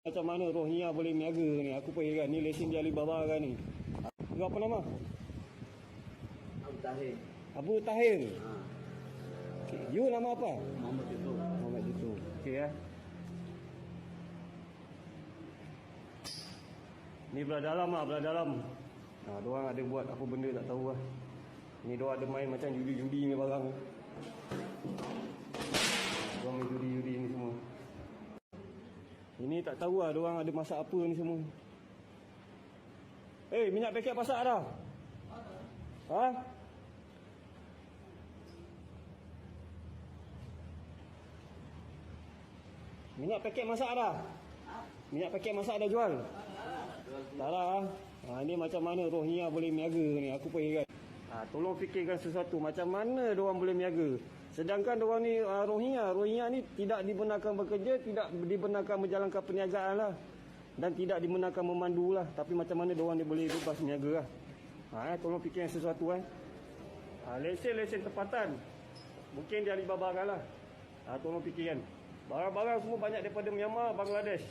Macam mana Rohingya boleh niaga ni? Aku pergi kan. Ni lesen dia Alibaba kan ni. Kau apa nama? Abu Tahir. Abu Tahir. Ha. Okay. You nama apa? Muhammad Yusuf. Muhammad Yusuf. Okey ya. Ni belah dalam lah, belah dalam. Ha, diorang ada buat apa benda tak tahu lah. Ni diorang ada main macam judi-judi ni barang. Diorang main judi-judi ni semua. Ini tak tahu lah diorang ada masak apa ni semua. Eh, hey, minyak paket pasak dah? Ha? Minyak paket masak dah? Minyak paket masak dah jual? Tak lah. Ha, ni macam mana Rohingya boleh niaga ni? Aku pergi kan. Ha, tolong fikirkan sesuatu. Macam mana orang boleh niaga? Sedangkan orang ni uh, Rohingya. Rohingya ni tidak dibenarkan bekerja, tidak dibenarkan menjalankan perniagaan lah. Dan tidak dibenarkan memandu lah. Tapi macam mana orang ni boleh bebas niaga lah. Ha, eh, tolong fikirkan sesuatu eh. Ha, lesen-lesen tempatan. Mungkin dia Alibaba kan lah. Ha, tolong fikirkan. Barang-barang semua banyak daripada Myanmar, Bangladesh.